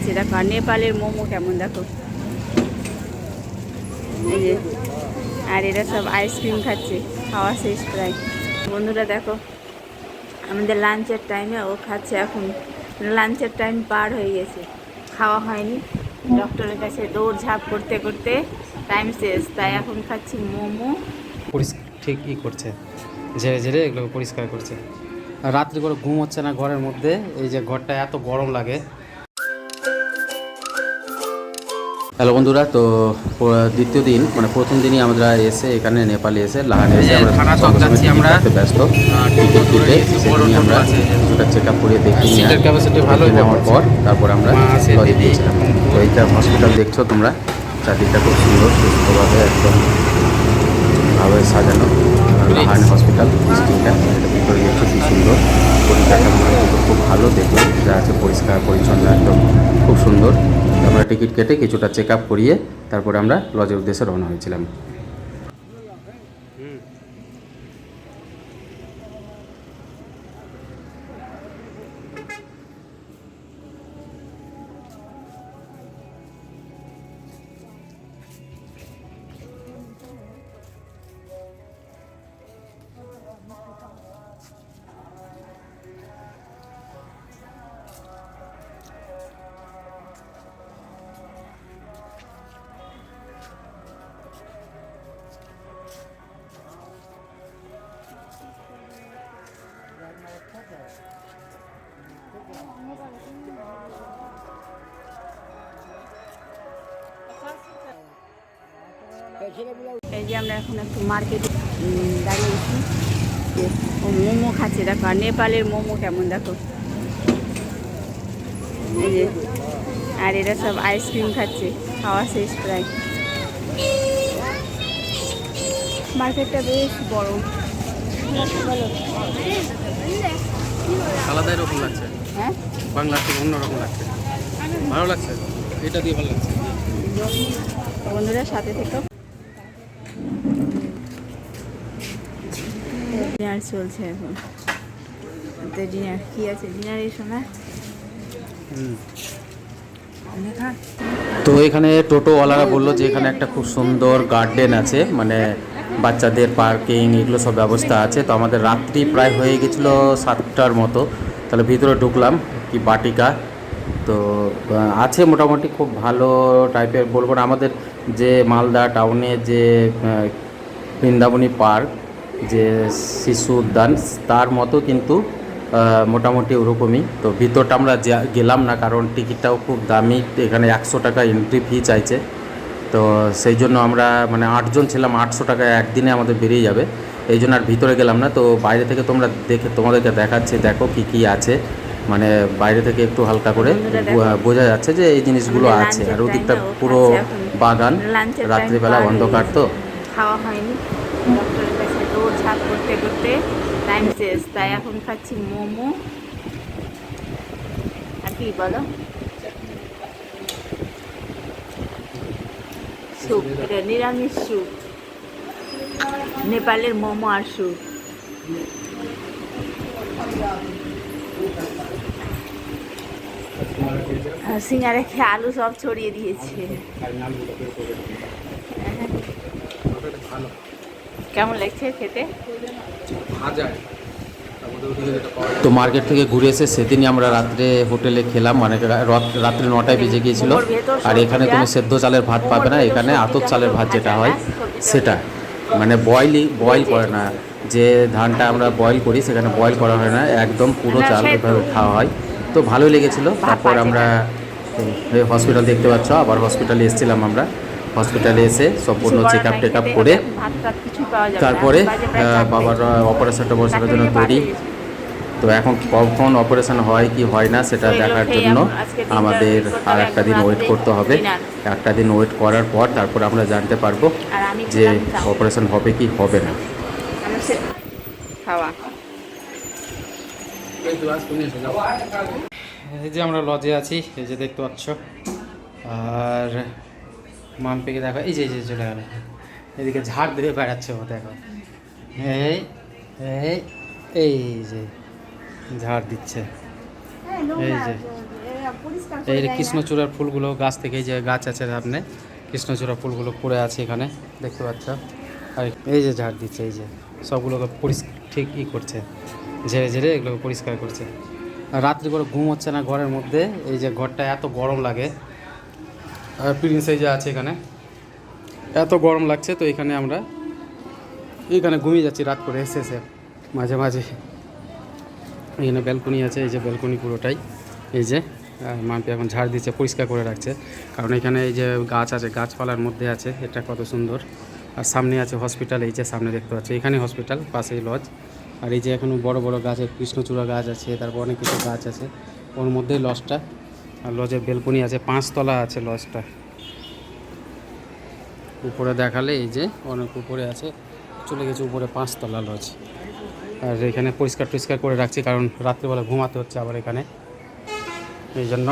খাচ্ছে দেখো, আর নেপালের মোমো কেমন দেখো? আর এরা সব আইসক্রিম খাচ্ছে, খাওয়া শেষ প্রায়। বন্ধুরা দেখো, আমাদের লাঞ্চের টাইমে ও খাচ্ছে এখন। লাঞ্চের টাইম পার হয়ে গেছে, খাওয়া হয়নি। ডক্টরের কাছে দৌড় ঝাঁপ করতে করতে টাইম শেষ, তাই এখন খাচ্ছি মোমো। ঠিক ই করছে, ঝেড়ে ঝেড়ে এগুলো পরিষ্কার করছে। রাত্রি করে ঘুম হচ্ছে না ঘরের মধ্যে, এই যে ঘরটা এত গরম লাগে। হ্যালো বন্ধুরা তো দ্বিতীয় দিন মানে প্রথম দিনই আমরা এসে এখানে নেপালে এসে লাহানে এসে আমরা ব্যস্ত। টিকিট কেটে আমরা। চেক আপ করে দেখি নেওয়ার পর তারপর আমরা লজে। তো এইটা হসপিটাল দেখছ তোমরা? চারদিকটা খুব সুন্দর সুস্থভাবে একদম ভাবে সাজানো। লাহান হসপিটাল এটা ভিতরে দেখছ কি সুন্দর। পরিকাঠামো। খুব ভালো দেখে যা আছে পরিষ্কার, পরিচ্ছন্ন, একদম খুব সুন্দর। আমরা টিকিট কেটে কিছুটা চেক আপ করিয়ে তারপরে আমরা লজের উদ্দেশ্যে রওনা হয়েছিলাম। এই যে আমরা এখন একটু মার্কেটে দাঁড়িয়েছি। মোমো খাচ্ছে দেখো আর নেপালের মোমো কেমন দেখো। এই যে আর এরা সব আইসক্রিম খাচ্ছে খাওয়া শেষ প্রায়। মার্কেটটা বেশ বড়। আলাদাই রকম লাগছে। হ্যাঁ? বাংলা থেকে অন্যরকম লাগছে। ভালো লাগছে? এটা দিয়ে ভালো লাগছে। বন্ধুরা সাথে থেকো। ডিনার চলছে এখন। তো ডিনার কি আছে? ডিনারে শোনা? তো এখানে টোটোওয়ালারা বলল যে এখানে একটা খুব সুন্দর গার্ডেন আছে মানে বাচ্চাদের পার্কিং এগুলো সব ব্যবস্থা আছে। তো আমাদের রাত্রি প্রায় হয়ে গেছিল সাতটার মতো। তাহলে ভিতরে ঢুকলাম কি বাটিকা। তো আছে মোটামুটি খুব ভালো টাইপের বলব না আমাদের যে মালদা টাউনে যে বৃন্দাবনী পার্ক যে শিশু উদ্যান তার মতো কিন্তু মোটামুটি ওরকমই। তো ভিতরটা আমরা গেলাম না কারণ টিকিটটাও খুব দামি এখানে একশো টাকা এন্ট্রি ফি চাইছে। তো সেই জন্য আমরা মানে আটজন ছিলাম আটশো টাকা একদিনে আমাদের বেরিয়ে যাবে। এই জন্য আর ভিতরে গেলাম না। তো বাইরে থেকে তোমরা দেখে তোমাদেরকে দেখাচ্ছি দেখো কি কি আছে। মানে বাইরে থেকে একটু হালকা করে বোঝা যাচ্ছে যে এই জিনিসগুলো আছে। আর ওদিকটা পুরো বাগান রাত্রিবেলা অন্ধকার তো। খাওয়া হয়নি। ঝাঁপ করতে করতে টাইম শেষ। তাই এখন খাচ্ছি মোমো। আর কি বলো? স্যুপ এটা নিরামিষ স্যুপ নেপালের মোমো আর স্যুপ সিঙ্গারে খেয়ে আলু সব ছড়িয়ে দিয়েছে। ভালো। কেমন লাগছে খেতে? তো মার্কেট থেকে ঘুরে এসে সেদিনই আমরা রাত্রে হোটেলে খেলাম মানে রাত- রাত্রে নটায় বেজে গিয়েছিল। আর এখানে তুমি সেদ্ধ চালের ভাত পাবে না এখানে আতপ চালের ভাত যেটা হয় হ্যাঁ, সেটা। মানে বয়েলই বয়েল করে না। যে ধানটা আমরা বয়েল করি সেখানে বয়েল করা হয় না একদম পুরো চাল এভাবে খাওয়া হয়। তো ভালোই লেগেছিল। তারপর আমরা হসপিটাল দেখতে পাচ্ছ আবার হসপিটালে এসেছিলাম আমরা। হসপিটালে এসে সম্পূর্ণ চেক আপ টেক আপ করে। তারপরে। বাবার অপারেশন টপারেশনের জন্য তৈরি। তো এখন কখন অপারেশন হয় কি হয় না সেটা দেখার জন্য আমাদের আর একটা দিন ওয়েট করতে হবে। একটা দিন ওয়েট করার পর তারপর আমরা জানতে পারব যে অপারেশন হবে কি হবে না। এই যে আমরা লজে আছি এই যে দেখতে পাচ্ছ। আর মাম্পিকে দেখো এই যে এই যে চলে গেল। এদিকে ঝাড় দিয়ে বেড়াচ্ছে ও দেখো এই এই এই যে ঝাড় দিচ্ছে। এই যে এই যে কৃষ্ণচূড়ার ফুলগুলো গাছ থেকে এই যে গাছ আছে সামনে কৃষ্ণচূড়া ফুলগুলো পড়ে আছে এখানে দেখতে পাচ্ছ? আর এই যে ঝাড় দিচ্ছে এই যে সবগুলোকে পরিষ্কার ঠিক ই করছে ঝেড়ে ঝেড়ে এগুলোকে পরিষ্কার করছে। আর রাত্রি করে ঘুম হচ্ছে না ঘরের মধ্যে এই যে ঘরটা এত গরম লাগে এই যে আছে এখানে। এত গরম লাগছে তো এখানে আমরা এখানে ঘুমিয়ে যাচ্ছি রাত করে এসে এসে, মাঝে মাঝে। এখানে ব্যালকনি আছে, এই যে ব্যালকনি পুরোটাই। এই যে মাম্পি এখন ঝাড় দিচ্ছে, পরিষ্কার করে রাখছে। কারণ এখানে এই যে গাছ আছে, গাছপালার মধ্যে আছে, এটা কত সুন্দর। আর সামনে আছে হসপিটাল, এই যে সামনে দেখতে পাচ্ছি, এখানে হসপিটাল, পাশেই লজ। আর এই যে এখনও বড় বড় গাছ, কৃষ্ণচূড়া গাছ আছে, তারপর অনেক কিছু গাছ আছে, ওর মধ্যেই লজটা। আর লজের বেলকনি আছে, পাঁচতলা আছে লজটা। উপরে দেখালে এই যে অনেক উপরে আছে, চলে গেছে উপরে পাঁচতলা লজ। আর এখানে পরিষ্কার টরিষ্কার করে রাখছি, কারণ রাত্রিবেলা ঘুমাতে হচ্ছে আবার এখানে। এই জন্য